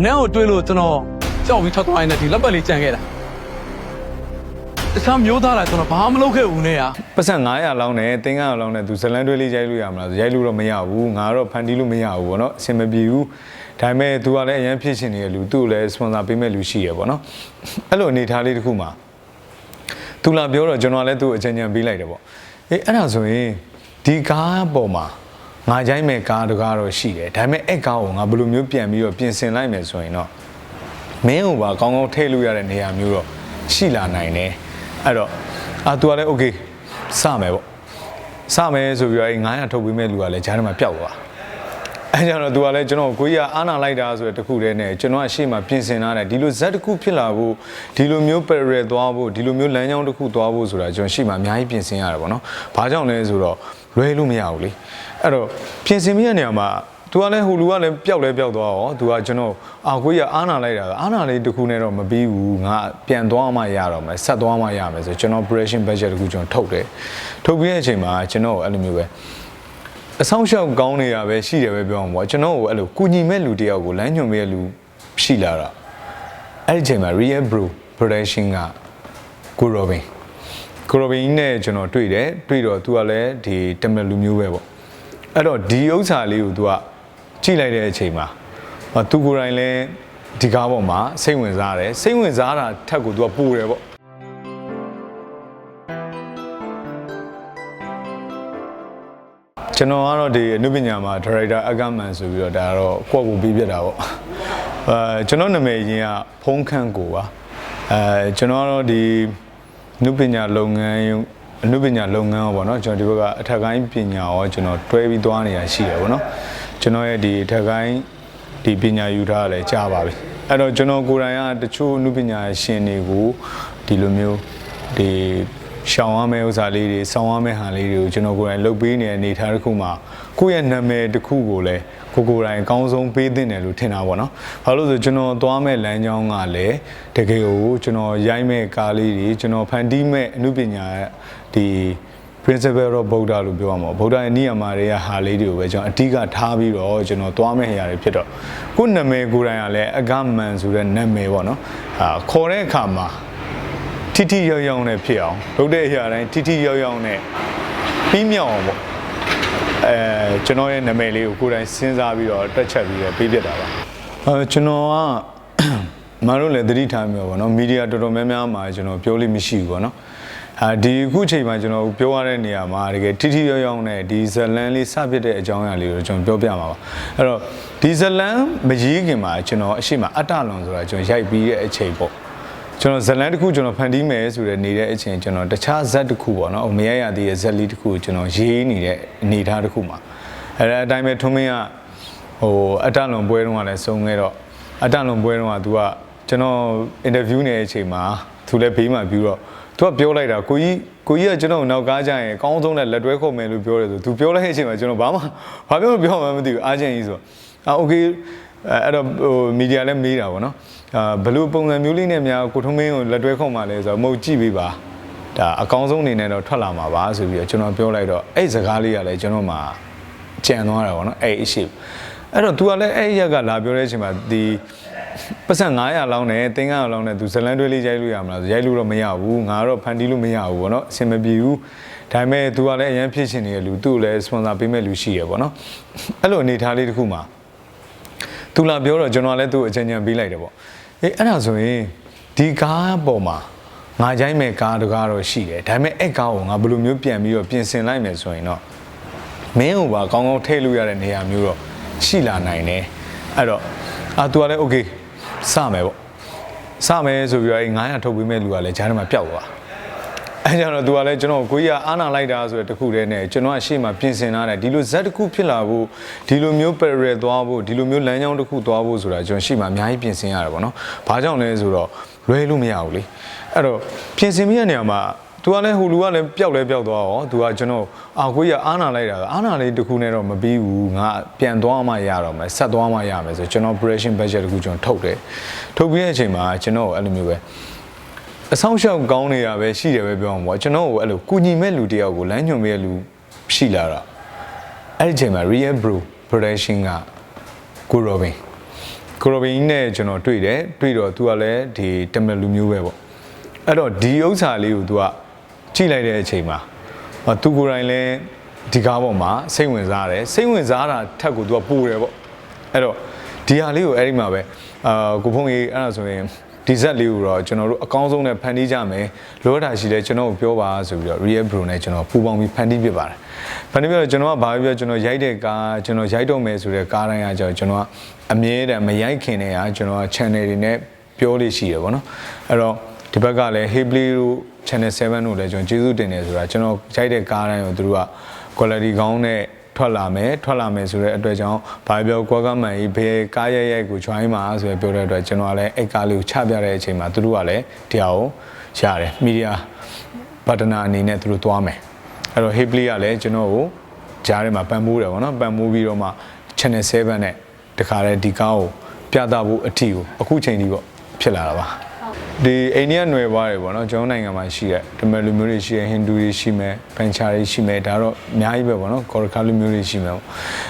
အနည်းကိုတွေးလို့ကျွန်တော်ကြောက်ပြီးထွက်သွားရင်လည်းဒီလက်ပတ်လေးကြံခဲ့တာတခြားမျိုးသားလာကျွန်တော်ဘာမှမလုပ်ခဲ့ဘူးနဲ့ရပတ်စံ900လောင်းနဲ့တင်း900လောင်းနဲ့သူဇလန်တွဲလေးရိုက်လို့ရမလားဆိုရိုက်လို့တော့မရဘူးငါတော့ဖန်တီးလို့မရဘူးပေါ့နော်အဆင်မပြေဘူးဒါပေမဲ့ तू ကလည်းအရင်ဖြစ်ရှင်နေတဲ့လူသူ့ကိုလည်း sponsor ပေးမဲ့လူရှိရပေါ့နော်အဲ့လိုအနေထားလေးတစ်ခုမှာသူလာပြောတော့ကျွန်တော်လည်းသူ့အကြံဉာဏ်ပေးလိုက်တယ်ပေါ့အေးအဲ့ဒါဆိုရင်ဒီကားပေါ်မှာ ငါကြိုင်းမဲ့ကားတကားတော့ရှိတယ်ဒါပေမဲ့အဲ့ကားကိုငါဘယ်လိုမျိုးပြန်ပြီးတော့ပြင်ဆင်လိုက်မယ်ဆိုရင်တော့မင်းဟိုပါကောင်းကောင်းထည့်လို့ရတဲ့နေရာမျိုးတော့ရှိလာနိုင်တယ်အဲ့တော့အာသူကလည်း okay စမယ်ပေါ့စမယ်ဆိုပြီးတော့အဲ900ထုတ်ပေးမဲ့လူကလည်းဂျားထဲမှာပျောက်သွားအဲကြောင့်တော့သူကလည်းကျွန်တော်ကိုကြီးကအာနာလိုက်တာဆိုတဲ့တခုတည်းနဲ့ကျွန်တော်ကရှေ့မှာပြင်ဆင်ထားတယ်ဒီလိုဇက်တစ်ခုဖြစ်လာဖို့ဒီလိုမျိုး parallel သွားဖို့ဒီလိုမျိုးလမ်းကြောင်းတစ်ခုသွားဖို့ဆိုတာကျွန်တော်ရှေ့မှာအများကြီးပြင်ဆင်ရတယ်ပေါ့နော်ဘာကြောင့်လဲဆိုတော့လွဲလို့မရဘူးလေ အဲ့တော့ပြင်ဆင်မိတဲ့နေရာမှာသူကလည်းဟိုလူကလည်းပျောက်လဲပျောက်သွားရောသူကကျွန်တော်အာကိုကြီးကအာနာလိုက်တာအာနာလေးတစ်ခုနဲ့တော့မပြီးဘူးငါပြန်သွားမှရတော့မယ်ဆက်သွားမှရမယ်ဆိုကျွန်တော် operation budget တစ်ခုကျွန်တော်ထုတ်တယ်ထုတ်ပြီးတဲ့အချိန်မှာကျွန်တော်အဲ့လိုမျိုးပဲအဆောင်ရှောက်ကောင်းနေတာပဲရှိတယ်ပဲပြောအောင်ပေါ့ကျွန်တော်ကိုအဲ့လိုကုညီမဲ့လူတယောက်ကိုလမ်းညွှန်ပေးတဲ့လူရှိလာတာအဲ့ဒီအချိန်မှာ Real Bro Production ကကို Robin ကိုရိုဘင်းနဲ့ကျွန်တော်တွေ့တယ်တွေ့တော့သူကလည်းဒီတမန်လူမျိုးပဲပေါ့ အဲ့တော့ဒီဥစ္စာလေးကိုသူကကြည့်လိုက်တဲ့အချိန်မှာဟောသူကိုယ်တိုင်လည်းဒီကားပေါ်မှာစိတ်ဝင်စားတယ်စိတ်ဝင်စားတာထက်ကိုသူကပိုတယ်ပေါ့ကျွန်တော်ကတော့ဒီအနုပညာမှာဒါရိုက်တာအကမန်ဆိုပြီးတော့ဒါကတော့ကိုယ့်ကိုပြီးပြတ်တာပေါ့အဲကျွန်တော်နာမည်ရင်းကဖုံးခန့်ကိုပါအဲကျွန်တော်ကတော့ဒီအနုပညာလုပ်ငန်း အနုပညာလုပ်ငန်းရောပေါ့နော်ကျွန်တော်ဒီဘက်ကအထက်ကိုင်းပညာရောကျွန်တော်တွဲပြီးသွားနေတာရှိတယ်ပေါ့နော်ကျွန်တော်ရဲ့ဒီအထက်ကိုင်းဒီပညာယူထားရလဲကြားပါပြီအဲ့တော့ကျွန်တော်ကိုယ်တိုင်ကတချို့အနုပညာရှင်တွေကိုဒီလိုမျိုးဒီရှောင်ရမယ့်ဥစ္စာလေးတွေစောင်းရမယ့်ဟာလေးတွေကိုကျွန်တော်ကိုယ်တိုင်လုပ်ပေးနေတဲ့အနေအထားတစ်ခုမှာကိုယ့်ရဲ့နာမည်တစ်ခုကိုလည်းကိုကိုယ်တိုင်အကောင်းဆုံးပေးသင့်တယ်လို့ထင်တာပေါ့နော်။ဘာလို့လဲဆိုကျွန်တော်သွားမဲ့လမ်းကြောင်းကလည်းတကယ်ကိုကျွန်တော်ရိုက်မဲ့ကားလေးတွေကျွန်တော်ဖန်တီးမဲ့အမှုပညာ ဒီ principle of Buddha လို့ပြောရမှာဗုဒ္ဓရဲ့နိယမတွေကဟာလေးတွေကိုပဲကျွန်တော်အဓိကထားပြီးတော့ကျွန်တော်သွားမဲ့နေရာတွေဖြစ်တော့ကိုယ်နာမည်ကိုယ်တိုင်ကလည်းအကမန်ဆိုတဲ့နာမည်ပေါ့နော်။အာခေါ်တဲ့အခါမှာထိထိရောက်ရောက်နဲ့ဖြစ်အောင်လုပ်တဲ့အရာတိုင်းထိထိရောက်ရောက်နဲ့ပြီးမြောက်အောင်ပေါ့အဲကျွန်တော်ရဲ့နာမည်လေးကိုကိုယ်တိုင်စဉ်းစားပြီးတော့တက်ချက်ပြီးတော့ပေးပြတာပါအဲကျွန်တော်ကမတို့လည်းသတိထားမျိုးပေါ့နော်မီဒီယာတော်တော်များများမှာကျွန်တော်ပြောလို့မရှိဘူးပေါ့နော် ဟာဒီအခုချိန်မှာကျွန်တော်ပြောရတဲ့နေရာမှာတကယ်ထိထိရောက်ရောက်နဲ့ဒီဇလန်လေးစဖြစ်တဲ့အကြောင်းအရာလေးကိုကျွန်တော်ပြောပြမှာပါအဲ့တော့ဒီဇလန်မရေးခင်မှာကျွန်တော်အရှိမအတ္တလွန်ဆိုတာကျွန်တော်ရိုက်ပြီးတဲ့အချိန်ပေါ့ကျွန်တော်ဇလန်တစ်ခုကျွန်တော်ဖန်တီးမယ်ဆိုတဲ့နေတဲ့အချိန်ကျွန်တော်တခြားဇက်တစ်ခုပေါ့နော်မရရသေးတဲ့ဇက်လေးတစ်ခုကိုကျွန်တော်ရေးနေတဲ့အနေအထားတစ်ခုမှာအဲဒါအတိုင်းပဲထွန်းမင်းကဟိုအတ္တလွန်ပွဲတုန်းကလည်းစုံခဲ့တော့အတ္တလွန်ပွဲတုန်းက तू ကကျွန်တော်အင်တာဗျူးနေတဲ့အချိန်မှာ तू လည်းဘေးမှာပြီးတော့ သူကပြောလိုက်တာကိုကြီးကိုကြီးကကျွန်တော်နောက်ကားကြရင်အကောင်းဆုံးနဲ့လက်တွဲခုံမယ်လို့ပြောတယ်ဆိုသူပြောလိုက်တဲ့အချိန်မှာကျွန်တော်ဘာမှဘာပြောလို့ပြောမှမသိဘူးအားချင်းကြီးဆိုတော့အာโอเคအဲ့တော့ဟိုမီဒီယာလည်းမေးတာဗောနော်အာဘလို့ပုံစံမျိုးလေးနဲ့များကိုထုံးမင်းကိုလက်တွဲခုံမှလဲဆိုတော့မဟုတ်ကြည့်ပေးပါဒါအကောင်းဆုံးအနေနဲ့တော့ထွက်လာမှာပါဆိုပြီးတော့ကျွန်တော်ပြောလိုက်တော့အဲ့စကားလေးကလည်းကျွန်တော်မှာကြံသွားတာဗောနော်အဲ့အရှိအဲ့တော့ तू ကလည်းအဲ့ရက်ကလာပြောတဲ့အချိန်မှာဒီ ပတ်စံ900လောင်းနဲ့တင်း900လောင်းနဲ့ तू ဇလန်တွဲလေးရိုက်လို့ရမလားဆိုရိုက်လို့တော့မရဘူးငါတော့ဖန်တီးလို့မရဘူးပေါ့နော်အဆင်မပြေဘူးဒါပေမဲ့ तू ကလည်းအရင်ဖြစ်ရှင်နေတဲ့လူသူ့ကိုလည်း sponsor ပေးမဲ့လူရှိရပေါ့နော်အဲ့လိုအနေထားလေးတစ်ခုမှာသူလာပြောတော့ကျွန်တော်လည်းသူ့အကြံဉာဏ်ပေးလိုက်တယ်ပေါ့အေးအဲ့ဒါဆိုရင်ဒီကားပေါ်မှာငါကြိုင်းမဲ့ကားတကားတော့ရှိတယ်ဒါပေမဲ့အဲ့ကားကိုငါဘယ်လိုမျိုးပြန်ပြီးတော့ပြင်ဆင်လိုက်မယ်ဆိုရင်တော့မင်းဟိုပါကောင်းကောင်းထည့်လို့ရတဲ့နေရာမျိုးတော့ရှိလာနိုင်တယ်အဲ့တော့အာသူကလည်း okay စမယ်ပေါ့စမယ်ဆိုပြီးတော့အဲ့900ထုတ်ပေးမဲ့လူကလည်းဂျားထဲမှာပျောက်သွားအဲကြောင့်တော့သူကလည်းကျွန်တော်ကိုကြီးကအာနာလိုက်တာဆိုတဲ့တခုတည်းနဲ့ကျွန်တော်ကရှေ့မှာပြင်ဆင်ထားတယ်ဒီလိုဇက်တစ်ခုဖြစ်လာဖို့ဒီလိုမျိုး parallel သွားဖို့ဒီလိုမျိုးလမ်းကြောင်းတစ်ခုသွားဖို့ဆိုတာကျွန်တော်ရှေ့မှာအများကြီးပြင်ဆင်ရတယ်ပေါ့နော်။ဘာကြောင့်လဲဆိုတော့လွဲလို့မရဘူးလေ။အဲ့တော့ပြင်ဆင်မိတဲ့နေရာမှာ သူကလည်းဟိုလူကလည်းပျောက်လဲပျောက်သွားရောသူကကျွန်တော်အာကိုကြီးကအာနာလိုက်တာအာနာလေးတစ်ခုနဲ့တော့မပြီးဘူးငါပြန်သွားမှရတော့မယ်ဆက်သွားမှရမယ်ဆိုကျွန်တော် operation budget တစ်ခုကျွန်တော်ထုတ်တယ်ထုတ်ပြီးတဲ့အချိန်မှာကျွန်တော်အဲ့လိုမျိုးပဲအဆောင်ရှောက်ကောင်းနေတာပဲရှိတယ်ပဲပြောအောင်ပေါ့ကျွန်တော်ကိုအဲ့လိုကုညီမဲ့လူတယောက်ကိုလမ်းညွှန်ပေးတဲ့လူရှိလာတာအဲ့ဒီအချိန်မှာ Real Bro Production ကကို Robin ကကိုရိုဘင်းနဲ့ကျွန်တော်တွေ့တယ်တွေ့တော့ तू ကလည်းဒီတမန်လူမျိုးပဲပေါ့အဲ့တော့ဒီဥစ္စာလေးကို तू က ကြည့်လိုက်တဲ့အချိန်မှာဟော तू ကိုယ်တိုင်လည်းဒီကားပေါ်မှာစိတ်ဝင်စားတယ်စိတ်ဝင်စားတာထက်ကို तू ကပူတယ်ပေါ့အဲ့တော့ဒီဟာလေးကိုအဲ့ဒီမှာပဲအာကိုဖုန်းကြီးအဲ့ဒါဆိုရင်ဒီဇက်လေးကိုတော့ကျွန်တော်တို့အကောင်းဆုံးနဲ့ဖန်တီးကြမယ်လောတာရှိလဲကျွန်တော်ကိုပြောပါဆိုပြီးတော့ Real Bro နဲ့ကျွန်တော်ပူပေါင်းပြီးဖန်တီးပြပါတယ်ဖန်တီးပြတော့ကျွန်တော်ကဘာပဲပြောကျွန်တော်ရိုက်တဲ့ကားကျွန်တော်ရိုက်တော့မယ်ဆိုတဲ့ကားတိုင်းကကျွန်တော်ကျွန်တော်ကအမြဲတမ်းမရိုက်ခင်တည်းကကျွန်တော်က channel တွေနဲ့ပြောလို့ရှိရပါတော့အဲ့တော့ဒီဘက်ကလည်း Hebley တို့ channel 7တို့လည်းကျွန်တော်ကျေးဇူးတင်တယ်ဆိုတာကျွန်တော်ရိုက်တဲ့ကားတိုင်းကိုသူတို့က quality ကောင်းတဲ့ထွက်လာမယ်ထွက်လာမယ်ဆိုတဲ့အတွက်ကြောင့်ဘာပြောကွာကမှန်ကြီးဘယ်ကားရဲရဲကို join မှာဆိုပြီးပြောတဲ့အတွက်ကျွန်တော်ကလည်းအဲ့ကားလေးကိုချပြတဲ့အချိန်မှာသူတို့ကလည်းတရားကိုရတယ်မီဒီယာပါတနာအနေနဲ့သူတို့သွားမယ်အဲ့တော့ Hibley ကလည်းကျွန်တော်ကိုကြားထဲမှာပံ့ပိုးတယ်ဗောနော်ပံ့ပိုးပြီးတော့မှ channel 7နဲ့တခါတည်းဒီကားကိုပြသဖို့အထီကိုအခုချိန်ကြီးပေါ့ဖြစ်လာတာပါ ဒီအိန္ဒိယနွယ်ပွားတွေပေါ့နော်ကျွန်တော်နိုင်ငံမှာရှိတဲ့ဓမ္မလူမျိုးတွေရှိတယ်ဟိန္ဒူတွေရှိမယ်ပန်ချာတွေရှိမယ်ဒါတော့အများကြီးပဲပေါ့နော်ကော်ရခါလူမျိုးတွေရှိမယ်ပေါ့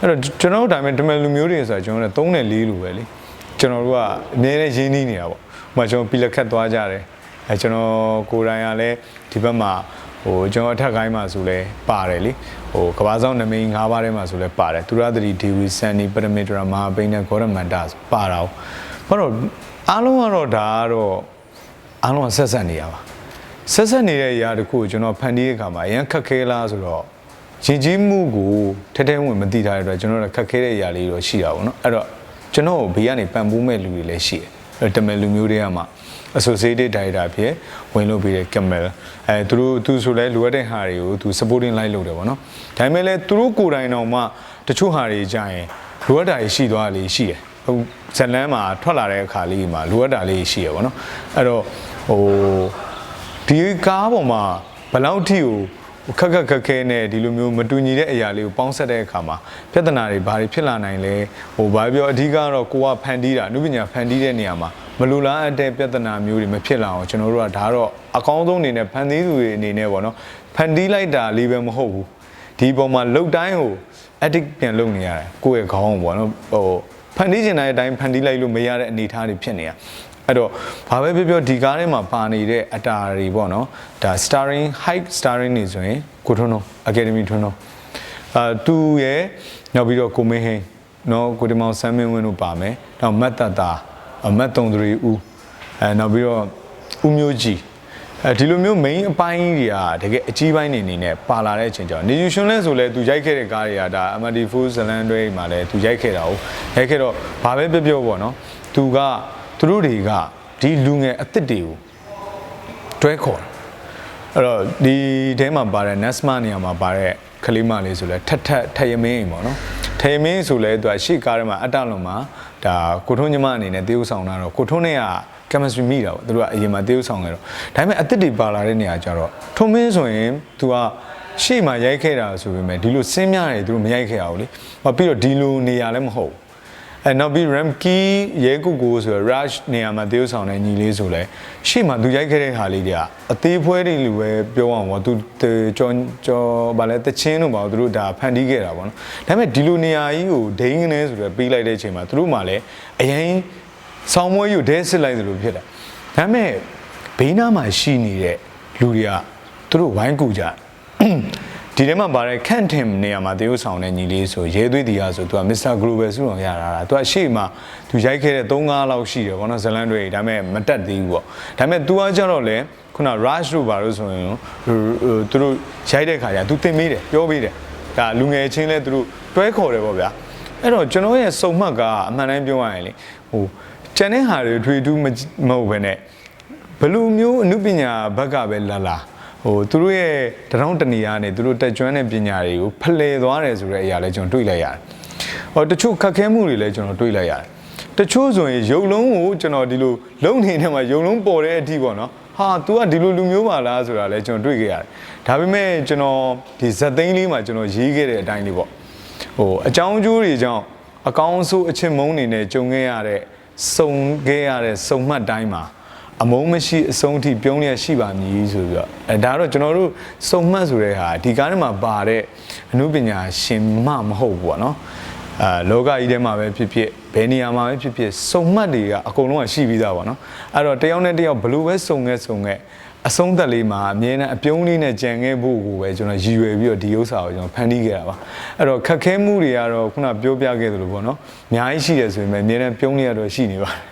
အဲ့တော့ကျွန်တော်တို့ဒါပေမဲ့ဓမ္မလူမျိုးတွေဆိုတာကျွန်တော်တို့3နဲ့4လူပဲလေကျွန်တော်တို့ကအများနဲ့ရင်းနှီးနေတာပေါ့ဥပမာကျွန်တော်ပီလက်ခတ်သွားကြတယ်အဲကျွန်တော်ကိုယ်တိုင်ကလည်းဒီဘက်မှာဟိုကျွန်တော်အထက်ကိုင်းမှာဆိုလဲပါတယ်လေဟိုကဘာဆောင်နမိန်၅ပါးထဲမှာဆိုလဲပါတယ်သူရသတိဒေဝီစန်နီပရမီတရာမဟာပိန်းနဲ့ဂေါရမန္တပါတာဘာလို့အားလုံးကတော့ဒါကတော့ အားလုံးကဆက်ဆက်နေရပါဆက်ဆက်နေတဲ့အရာတခုကိုကျွန်တော်ဖန်တီးတဲ့အခါမှာအရင်ခက်ခဲလားဆိုတော့ရင်ကြီးမှုကိုထဲထဲဝင်မသိထားတဲ့အတွက်ကျွန်တော်တို့ခက်ခဲတဲ့အရာလေးတော့ရှိတာပေါ့နော်အဲ့တော့ကျွန်တော်ဘေးကနေပံ့ပိုးမဲ့လူတွေလည်းရှိတယ်အဲ့တမန်လူမျိုးတွေကမှ associated director ဖြစ်ဝင်လို့ပြီးတဲ့ Camel အဲသူတို့သူဆိုလဲလိုအပ်တဲ့ဟာတွေကိုသူ supporting light လုပ်တယ်ပေါ့နော်ဒါပေမဲ့လည်းသူတို့ကိုယ်တိုင်တော့မှတချို့ဟာတွေကြာရင်လိုအပ်တာတွေရှိသွားလေရှိတယ်ဟိုဇလန်းမှာထွက်လာတဲ့အခါလေးမှာလိုအပ်တာလေးရှိရပေါ့နော်အဲ့တော့ ဟိုဒီကားပေါ်မှာဘယ်လောက်ထိကိုခက်ခက်ခက်ခဲနဲ့ဒီလိုမျိုးမတူညီတဲ့အရာလေးကိုပေါင်းဆက်တဲ့အခါမှာပြဿနာတွေဘာတွေဖြစ်လာနိုင်လဲဟိုဘာပြောအဓိကတော့ကိုကဖန်တီးတာအနုပညာဖန်တီးတဲ့နေရာမှာမလူလားအပ်တဲ့ပြဿနာမျိုးတွေမဖြစ်လာအောင်ကျွန်တော်တို့ကဒါတော့အကောင်းဆုံးအနေနဲ့ဖန်တီးသူတွေအနေနဲ့ပေါ့နော်ဖန်တီးလိုက်တာလေးပဲမဟုတ်ဘူးဒီပုံမှာလုတ်တိုင်းကို edit ပြန်လုပ်နေရတယ်ကိုယ့်ရဲ့ခေါင်းပေါ့နော်ဟိုဖန်တီးချင်တဲ့အတိုင်းဖန်တီးလိုက်လို့မရတဲ့အနေအထားတွေဖြစ်နေရ အဲ့တော့ဘာပဲပြောပြောဒီကားထဲမှာပါနေတဲ့အတာတွေပေါ့နော်ဒါ starring high starring နေဆိုရင်ကိုထွန်းတော် academy ထွန်းတော်အာသူရဲ့နောက်ပြီးတော့ကိုမင်းဟင်းနော်ကိုဒီမောင်ဆမ်းမင်းဝင်းတို့ပါမယ်နောက်မတ်တတာမတ်တုံတွေဦးအဲနောက်ပြီးတော့ဦးမျိုးကြီးအဲဒီလိုမျိုး main အပိုင်းတွေကတကယ်အကြီးပိုင်းနေနေနဲ့ပါလာတဲ့အချိန်ကျတော့နေယူရှင်လဲဆိုလဲသူရိုက်ခဲ့တဲ့ကားတွေကဒါ MD4 ဇလန်တွေမှာလဲသူရိုက်ခဲ့တာဟုတ်ရိုက်ခဲ့တော့ဘာပဲပြောပြောပေါ့နော်သူက သူတို့တွေကဒီလူငယ်အစ်စ်တွေကိုတွဲခေါ်တာအဲ့တော့ဒီထဲမှာပါတဲ့ Nasma နေရာမှာပါတဲ့ကလေးမလေးဆိုလဲထက်ထက်ထယမင်းပေါ့နော်ထယမင်းဆိုလဲသူကရှေ့ကားထဲမှာအတ္တလုံးမှာဒါကိုထွန်းညီမအနေနဲ့တေးဥဆောင်တာတော့ကိုထွန်းနဲ့က chemistry မိတာပေါ့သူတို့ကအရင်မှာတေးဥဆောင်ခဲ့တော့ဒါပေမဲ့အစ်စ်တွေပါလာတဲ့နေရာကျတော့ထွန်းမင်းဆိုရင်သူကရှေ့မှာရိုက်ခဲ့တာဆိုပေမဲ့ဒီလိုစင်းများတယ်သူတို့မရိုက်ခဲ့ရဘူးလေ။ပြီးတော့ဒီလိုနေရာလည်းမဟုတ်ဘူး။ အဲနောက်ပြီး Ramkey ရဲကုကိုဆိုရယ် Rush နေရာမှာတေးဥဆောင်တဲ့ညီလေးဆိုလဲရှေ့မှာသူရိုက်ခဲ့တဲ့ဟာလေးတွေကအသေးဖွဲတွေလူပဲပြောအောင်ပေါ့သူကြောကြောဗာလဲတချင်းတို့ပါသူတို့ဒါဖန်တီးခဲ့တာပေါ့နော်။ဒါပေမဲ့ဒီလိုနေရာကြီးကိုဒိန်းကနေဆိုရယ်ပေးလိုက်တဲ့အချိန်မှာသူတို့မှလည်းအရင်ဆောင်းမွေးယူဒဲစစ်လိုက်သလိုဖြစ်တာ။ဒါပေမဲ့ဘေးနားမှာရှိနေတဲ့လူတွေကသူတို့ဝိုင်းကူကြ ဒီထဲမှာပါတဲ့ခန့်ထင်နေရာမှာတရုတ်ဆောင်တဲ့ညီလေးဆိုရဲသွေးတီယာဆိုသူက Mr. Global စုတော်ရတာတာသူကရှေ့မှာသူရိုက်ခဲ့တဲ့3-5လောက်ရှိတယ်ဗောနော်ဇလန်တွေဒါပေမဲ့မတက်သေးဘူးပေါ့ဒါပေမဲ့ तू ကကြတော့လေခုန rush တို့ပါလို့ဆိုရင်သူတို့ရိုက်တဲ့ခါကျ तू တင်မေးတယ်ပြောပေးတယ်ဒါလူငယ်ချင်းလဲသူတို့တွဲခေါ်တယ်ဗောဗျာအဲ့တော့ကျွန်တော်ရဲ့စုံမှတ်ကအမှန်တမ်းပြောရရင်လေဟိုကျန်တဲ့ဟာတွေထွေထူးမဟုတ်ဘဲနဲ့ဘလူမျိုးအမှုပညာဘက်ကပဲလာလာ ဟိုသူတို့ရဲ့တရောင်းတနေရာနဲ့သူတို့တက်ကျွမ်းတဲ့ပညာတွေကိုဖလှယ်သွားတယ်ဆိုတဲ့အရာလည်းကျွန်တော်တွေ့လိုက်ရတယ်။ဟောတချို့ခက်ခဲမှုတွေလည်းကျွန်တော်တွေ့လိုက်ရတယ်။တချို့ဆိုရင်ရုပ်လုံးကိုကျွန်တော်ဒီလိုလုံနေတဲ့မှာရုပ်လုံးပေါ်တဲ့အထိပေါ့နော်။ဟာ तू ကဒီလိုလူမျိုးပါလားဆိုတာလည်းကျွန်တော်တွေ့ခဲ့ရတယ်။ဒါပေမဲ့ကျွန်တော်ဒီဇက်သိန်းလေးမှာကျွန်တော်ရေးခဲ့တဲ့အတိုင်းလေးပေါ့။ဟိုအကြောင်းအကျိုးတွေကြောင့်အကောင်းဆုံးအချင်းမုန်းနေနဲ့ကြုံခဲ့ရတဲ့စုံခဲ့ရတဲ့စုံမှတ်တိုင်းမှာ အမုန်းမရှိအဆုံးအထိပြုံးလျက်ရှိပါမည်ဆိုပြီးတော့အဲဒါတော့ကျွန်တော်တို့စုံမှတ်ဆိုတဲ့ဟာဒီကားထဲမှာပါတဲ့အမှုပညာရှင်မမဟုတ်ဘူးပေါ့နော်အာလောကကြီးထဲမှာပဲဖြစ်ဖြစ်ဘယ်နေရာမှာပဲဖြစ်ဖြစ်စုံမှတ်တွေကအကုန်လုံးကရှိပြီးသားပေါ့နော်အဲ့တော့တယောက်နဲ့တယောက်ဘလို့ပဲစုံခဲ့စုံခဲ့အဆုံးသက်လေးမှာအမြဲတမ်းအပြုံးလေးနဲ့ကြံခဲ့ဖို့ကိုပဲကျွန်တော်ရည်ရွယ်ပြီးတော့ဒီဥစ္စာကိုကျွန်တော်ဖန်တီးခဲ့တာပါအဲ့တော့ခက်ခဲမှုတွေကတော့ခုနပြောပြခဲ့သလိုပေါ့နော်အများကြီးရှိတယ်ဆိုရင်ပဲအမြဲတမ်းပြုံးလေးရတော့ရှိနေပါတယ်